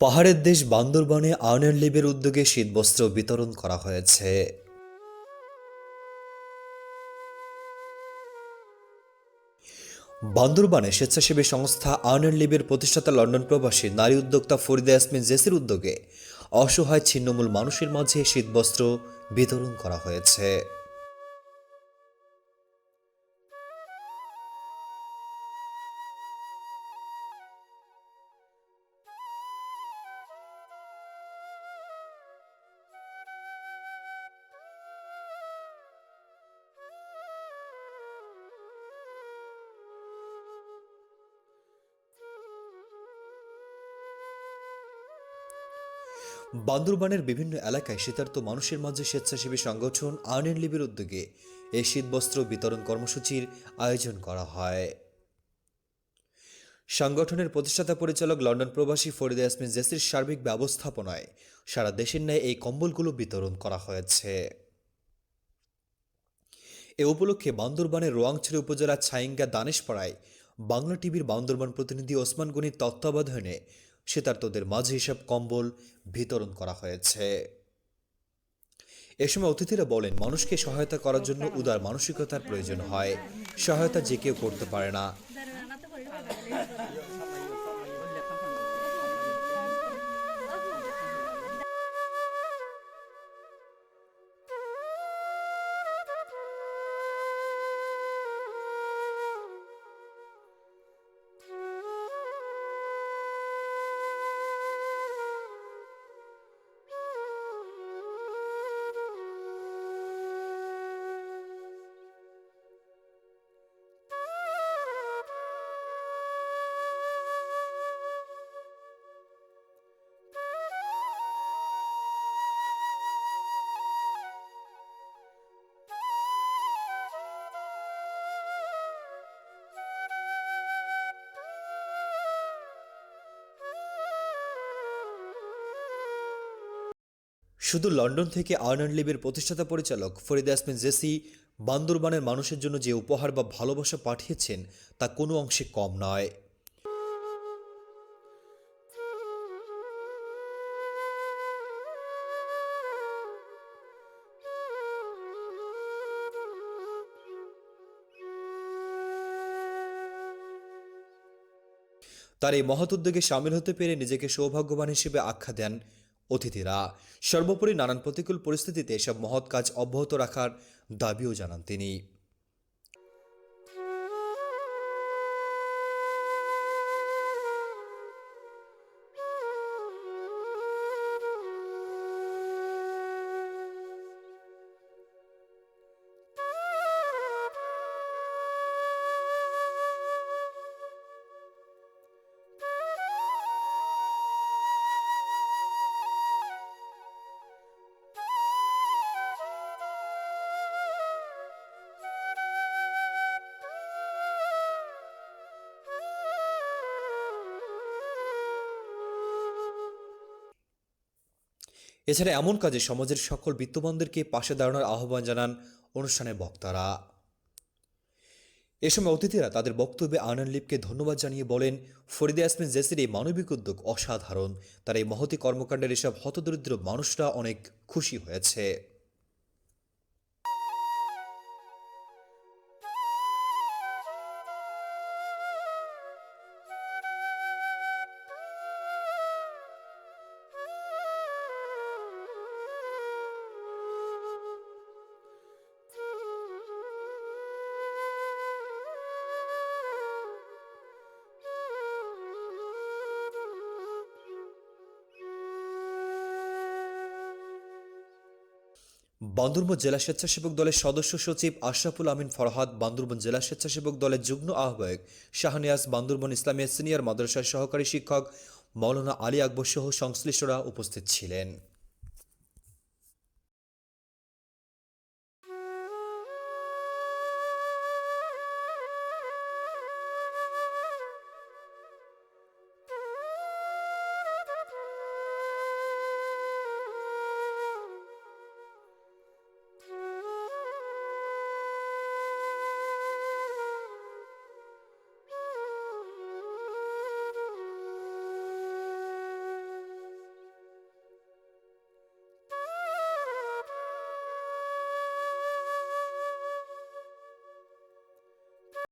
পাহাড়ের দেশ বান্দরবানে আয়নের লিবের উদ্যোগে শীতবস্ত্র বিতরণ করা হয়েছে। বান্দরবানে স্বেচ্ছাসেবী সংস্থা আয়নের লিবের প্রতিষ্ঠাতা লন্ডন প্রবাসী নারী উদ্যোক্তা ফরিদা ইয়াসমিন জেসির উদ্যোগে অসহায় ছিন্নমূল মানুষের মাঝে শীতবস্ত্র বিতরণ করা হয়েছে। বান্দরবানের বিভিন্ন এলাকায় শীতার্ত মানুষের মাঝে স্বেচ্ছাসেবী সংগঠন আয়নের লিবের উদ্যোগে এই শীতবস্ত্র বিতরণ কর্মসূচির আয়োজন করা হয়। সংগঠনের প্রতিষ্ঠাতা পরিচালক লন্ডন প্রবাসী ফরিদা ইয়াসমিন জেসির সার্বিক ব্যবস্থাপনায় সারা দেশের ন্যায় এই কম্বলগুলো বিতরণ করা হয়েছে। এ উপলক্ষে বান্দরবানের রোয়াংছড়ি উপজেলার ছাইঙ্গা দানেশপাড়ায় বাংলা টিভির বান্দরবান প্রতিনিধি ওসমান গনির তত্ত্বাবধানে শীতার্তদের মাঝে হিসাব কম্বল বিতরণ করা হয়েছে। এ সময় অতিথিরা বলেন মানুষকে সহায়তা করার জন্য উদার মানসিকতার প্রয়োজন হয়। সহায়তা যে কেউ করতে পারে না। শুধু লন্ডন থেকে আয়রন লিবের প্রতিষ্ঠাতা পরিচালক ফরিদা আসমিন জেসি, বান্দরবানের মানুষের জন্য যে উপহার বা ভালোবাসা পাঠিয়েছেন, তা কোনো অংশে কম নয়। তার এই মহৎ উদ্যোগে সামিল হতে পেরে নিজেকে সৌভাগ্যবান হিসেবে আখ্যা দেন অতিথিরা সর্বোপরি নানান প্রতিকূল পরিস্থিতিতে এসব মহৎ কাজ অব্যাহত রাখার দাবিও জানান তিনি। এছাড়া এমন কাজে সমাজের সকল বিত্তবানদেরকে পাশে দাঁড়ানোর আহ্বান জানান অনুষ্ঠানের বক্তারা। এ সময় অতিথিরা তাদের বক্তব্যে আনান লিপকে ধন্যবাদ জানিয়ে বলেন, ফরিদে আসমিন জেসির এই মানবিক উদ্যোগ অসাধারণ। তার এই মহতি কর্মকাণ্ডের এসব হতদরিদ্র মানুষরা অনেক খুশি হয়েছে। বান্দরবান জেলা স্বেচ্ছাসেবক দলের সদস্য সচিব আশরাফুল আমিন ফরহাদ, বান্দরবন জেলা স্বেচ্ছাসেবক দলের যুগ্ম আহ্বায়ক শাহনিয়াজ, বান্দরবন ইসলামিয়া সিনিয়র মাদ্রাসার সহকারী শিক্ষক মৌলানা আলী আকবর সহ সংশ্লিষ্টরা উপস্থিত ছিলেন।